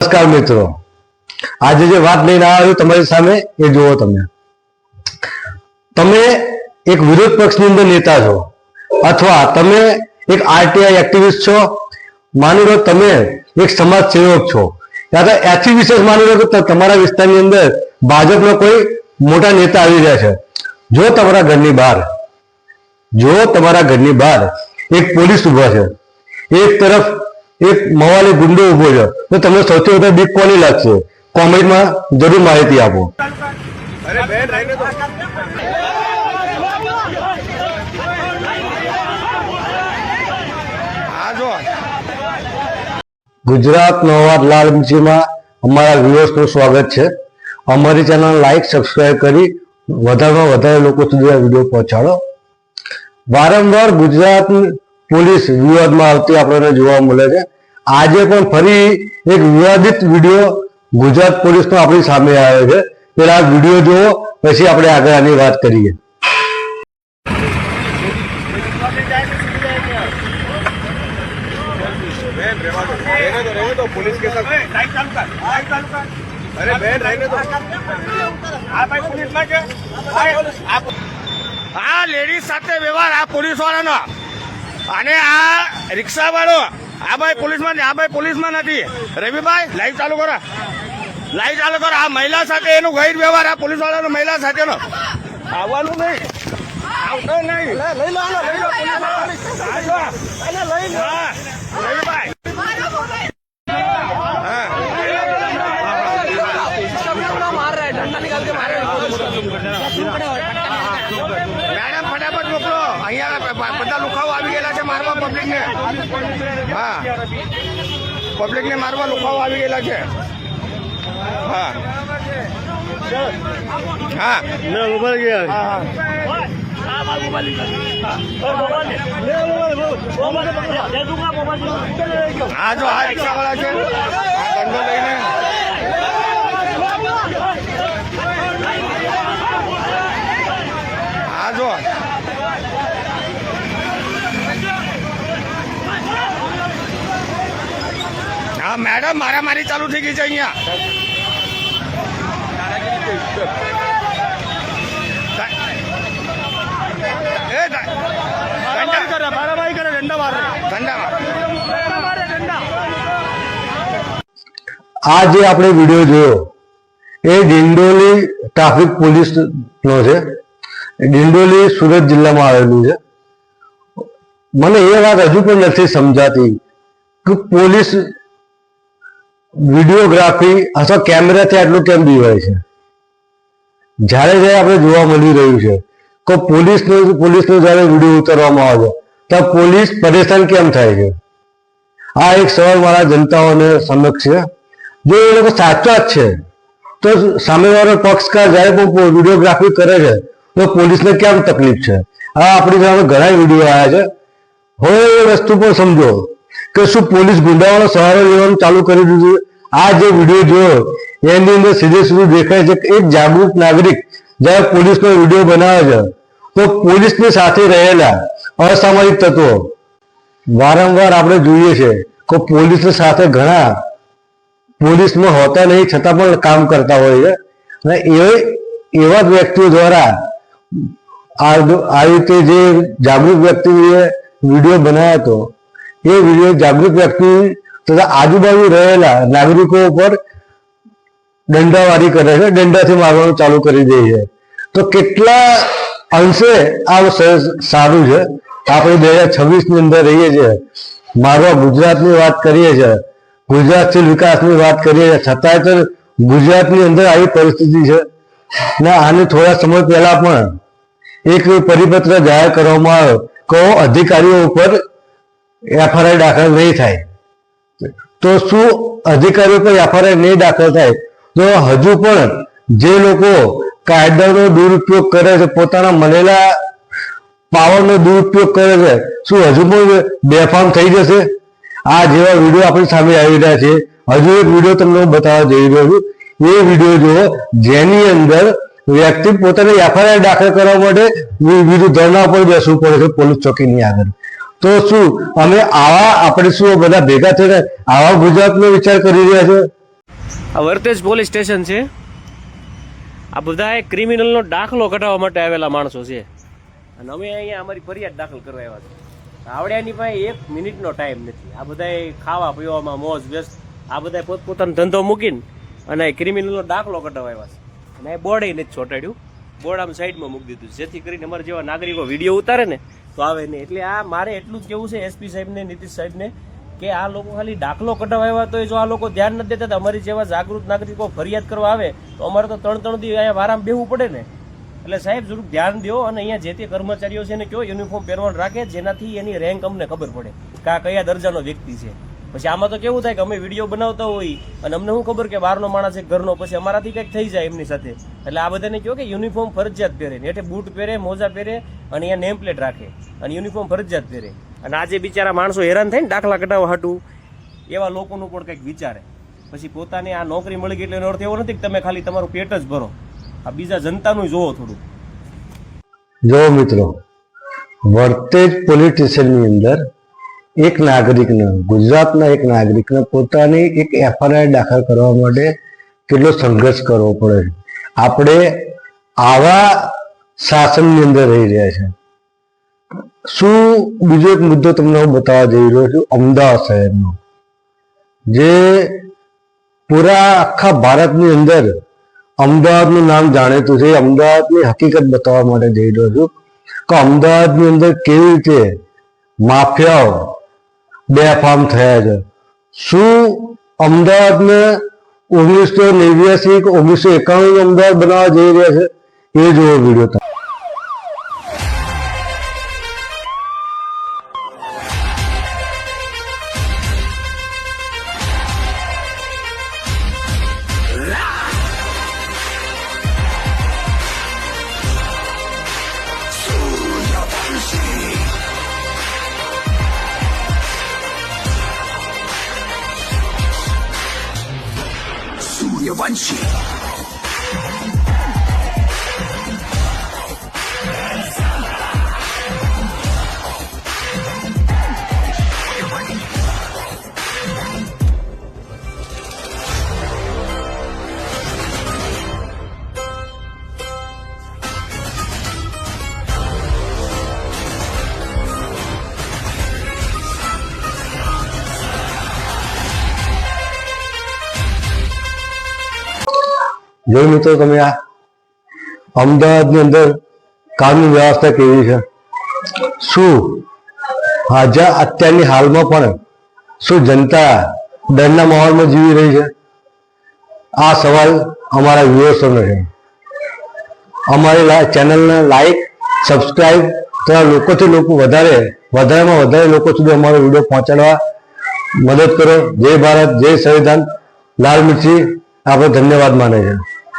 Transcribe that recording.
નમસ્કાર મિત્રો. આજે જે વાત લઈને આવ્યો તમારી સામે, એ જુઓ તમે. તમે એક વિરોધ પક્ષની અંદર નેતા છો, અથવા તમે એક આરટીઆઈ એક્ટિવિસ્ટ છો, માની લો તમે એક સમાજ સેવક છો. યા એથી વિશેષ માની લો કે તમારા વિસ્તારની અંદર ભાજપનો કોઈ મોટા નેતા આવી રહ્યા છે. જો તમારા ઘરની બહાર, જો તમારા ઘરની બહાર એક પોલીસ ઊભા છે. એક તરફ એક મવાલી ગુંડો ઊભો છે. તો તમને સૌથી વધારે બીક કોની લાગશે? કોમેન્ટમાં જરૂર માહિતી આપો. અરે બેન રહીને તો. ગુજરાત નવાદ લાલ મિંચીમાં અમારા વ્યુઅર્સનું સ્વાગત છે. અમારી ચેનલ લાઈક સબસ્ક્રાઇબ કરી વધારેમાં વધારે લોકો સુધી આ વીડિયો પહોંચાડો. વારંવાર ગુજરાત પોલીસ વિવાદમાં આવતી આપણને જોવા મળે છે. આજે પણ ફરી એક વિવાદિત વીડિયો ગુજરાત પોલીસનો આપણી સામે આવ્યો છે. પેલા વીડિયો જુઓ પછી આપણે આગળ આની વાત કરીએ. આ ભાઈ આ લેડીઝ સાથે વ્યવહાર આ પોલીસ વાળાનો અને આ રિક્ષા વાળો આ ભાઈ પોલીસમાં આ ભાઈ પોલીસમાં નથી. રવિભાઈ લાઈવ ચાલુ કરો. લાઈવ ચાલુ કરો. આ મહિલા સાથે એનો ગૈર વ્યવહાર આ પોલીસ વાળાનો મહિલા સાથેનો. આવવાનું નહીં. આવતો નહીં. લે, લઈ લો લઈ લો પોલીસ વાળાને. આ જો. હા, રવિભાઈ. મેડમ ફટાફટ મોકલો. અહીંયા બધા લુખાઓ આવી ગયેલા છે મારવા પબ્લિક ને. હા. પબ્લિક ને મારવા લુખાઓ આવી ગયેલા છે. હા. હા. હા જો આ રિક્ષા વાળા છે દંડો લઈને હા મેડમ મારામારી ચાલુ થઈ ગઈ છે અહીંયા. મારે. મારે. આ જે આપણે વીડિયો જોયો એ ડિંડોલી ટ્રાફિક પોલીસ નો છે. ડિંડોલી સુરત જિલ્લામાં આવેલું છે. મને એ વાત હજુ પણ નથી સમજાતી કે પોલીસ વિડીયોગ્રાફી અથવા કેમેરાથી આટલું કેમ બીવાય છે? જ્યારે જ્યારે આપણે જોવા મળી રહ્યું છે કે પોલીસનો પોલીસનો જ્યારે વીડિયો ઉતારવામાં આવે તો પોલીસ પરેશાન કેમ થાય છે? આ એક સવાલ મારા જનતાઓને સમક્ષ છે. જો એ લોકો સાચા જ છે, તો સામેવાળો પક્ષકાર જ્યારે પણ વિડીયોગ્રાફી કરે છે, તો પોલીસને કેમ તકલીફ છે? આ આપણી સામે ઘણા વીડિયો આવ્યા છે. હવે એ વસ્તુ પણ સમજો. કે શું પોલીસ ગુંડાઓનો સહારો લેવાનું ચાલુ કરી દીધું? આ જે વીડિયો જોયો, એની અંદર સીધે સીધું દેખાય છે એક જાગૃત નાગરિક જ્યારે પોલીસનો વીડિયો બનાવે છે, તો પોલીસની સાથે રહેલા અસામાજિક તત્વો વારંવાર આપણે જોઈએ છે કે પોલીસની સાથે ઘણા પોલીસમાં હોતા નહીં, છતાં પણ કામ કરતા હોય છે અને એ એવા વ્યક્તિઓ દ્વારા આ જો- રીતે જે જાગૃત વ્યક્તિએ વીડિયો બનાવ્યો હતો એ વીડિયો જાગૃત વ્યક્તિ તથા આજુબાજુ રહેલા નાગરિકો ઉપર દંડાવારી કરે છે, દંડાથી મારવાનું ચાલુ કરી દે છે. તો કેટલા અંશે આ સારું છે? આપણે બે હજાર છવ્વીસની અંદર રહીએ છીએ. મારવા ગુજરાતની વાત કરીએ છીએ ગુજરાતશીલ વિકાસની વાત કરીએ છીએ, છતાંય તો ગુજરાતની અંદર આવી પરિસ્થિતિ છે. ને, આને થોડા સમય પહેલા પણ એક પરિપત્ર જાહેર કરવામાં આવ્યો. કે અધિકારીઓ ઉપર એફઆરઆઈ દાખલ નહીં થાય. તો શું અધિકારીઓ પર એફઆરઆઈ નહીં દાખલ થાય? તો હજુ પણ જે લોકો કાયદાનો દુરુપયોગ કરે છે, પોતાના મળેલા પાવરનો દુરુપયોગ કરે છે, શું હજુ પણ બેફામ થઈ જશે? આ જેવા વીડિયો આપણી સામે આવી રહ્યા છે. હજુ એક વીડિયો તમને બતાવવા જઈ રહ્યો છું. એ વીડિયો જુઓ, જેની અંદર વ્યક્તિ પોતાની એફઆઈઆર દાખલ કરવા માટે વિરુદ્ધ ધરણા પર બેસવું પડે છે પોલીસ ચોકીની આગળ. તો શું? અમે આવા આપણે શું બધા ભેગા થઈને આવા ગુજરાતનો વિચાર કરી રહ્યા છે? આ વર્તેજ પોલીસ સ્ટેશન છે. આ બધા એ ક્રિમિનલનો દાખલો કઢાવવા માટે આવેલા માણસો છે. અને અમે અહીંયા અમારી ફરિયાદ દાખલ કરવા આવ્યા છે. આવડ્યાની પાસે એક મિનિટનો ટાઈમ નથી. આ બધા ખાવા, પીવામાં મોજ, વ્યસ્ત, આ બધા પોતપોતાનો ધંધો મૂકીને અને આ ક્રિમિનલનો દાખલો કઢાવવા આવ્યા છે. અને એ બોર્ડે નથી ચોંટાડ્યું. બોર્ડ આમ સાઈડમાં મૂકી દીધું જેથી કરીને અમારા જેવા નાગરિકો વીડિયો ઉતારે ને તો આવે નહીં. એટલે આ મારે એટલું જ કેવું છે એસપી સાહેબને, નીતિશ સાહેબને, કે આ લોકો ખાલી દાખલો કઢાવવા આવ્યા તો જો આ લોકો ધ્યાન નથી દેતા અમારી જેવા જાગૃત નાગરિકો ફરિયાદ કરવા આવે, તો અમારે તો ત્રણ ત્રણ દી અહીંયા આરામ બેહવું પડે ને. એટલે સાહેબ, જરૂર ધ્યાન દો અને અહીંયા જે તે કર્મચારીઓ છે એને કયો યુનિફોર્મ પહેરવાનું રાખે, જેનાથી એની રેન્ક અમને ખબર પડે કે આ કયા દરજાનો વ્યક્તિ છે. પછી આમાં તો કેવું થાય કે અમે વીડિયો બનાવતા હોય અને અમને શું ખબર કે બહારનો માણસ એક ઘરનો, પછી અમારાથી કંઈક થઈ જાય એમની સાથે. એટલે આ બધાને કહો કે યુનિફોર્મ ફરજિયાત પહેરે. એટલે બૂટ પહેરે, મોજા પહેરે અને અહીંયા નેમ પ્લેટ રાખે. અને યુનિફોર્મ ફરજિયાત પહેરે. અને આજે બિચારા માણસો હેરાન થાય ને દાખલા કઢાવવા હાટું, એવા લોકોનું પણ કંઈક વિચારે. પછી પોતાને આ નોકરી મળી ગઈ એટલે એનો અર્થ એવો નથી કે તમે ખાલી તમારું પેટ જ ભરો. આ બીજા જનતાનું જોવો થોડું. જો મિત્રો, વર્તેજ પોલીસ અંદર એક નાગરિકને, ગુજરાતના એક નાગરિકને પોતાની એક એફઆઈઆર દાખલ કરવા માટે કેટલો સંઘર્ષ કરવો પડે છે. આપણે આવા શાસનની અંદર રહી રહ્યા છે. શું બીજો એક મુદ્દો તમને હું બતાવવા જઈ રહ્યો છું, અમદાવાદ શહેરનો. જે પૂરા આખા ભારતની અંદર અમદાવાદનું નામ જાણીતું છે. અમદાવાદની હકીકત બતાવવા માટે જઈ રહ્યો છું કે અમદાવાદની અંદર કેવી રીતે માફિયાઓ બેફામ થયા છે. શું અમદાવાદને ઓગણીસો નેવ્યાસી કે ઓગણીસો એકાણું અમદાવાદ બનાવવા જઈ રહ્યા છે એ જોવો વીડિયો તમે જોઈ મિત્રો તમે આ અમદાવાદની અંદર કાનૂની વ્યવસ્થા કેવી છે? શું હાજર અત્યારની હાલમાં પણ શું જનતા ડરના માહોલમાં જીવી રહી છે? આ સવાલ અમારા વ્યુઅર્સોનો છે. અમારી ચેનલને લાઈક સબસ્ક્રાઈબ તથા લોકોથી લોકો વધારે, વધારેમાં વધારે લોકો સુધી અમારો વીડિયો પહોંચાડવા મદદ કરો. જય ભારત, જય સંવિધાન. લાલ મિર્ચી. આપણે ધન્યવાદ માને છે.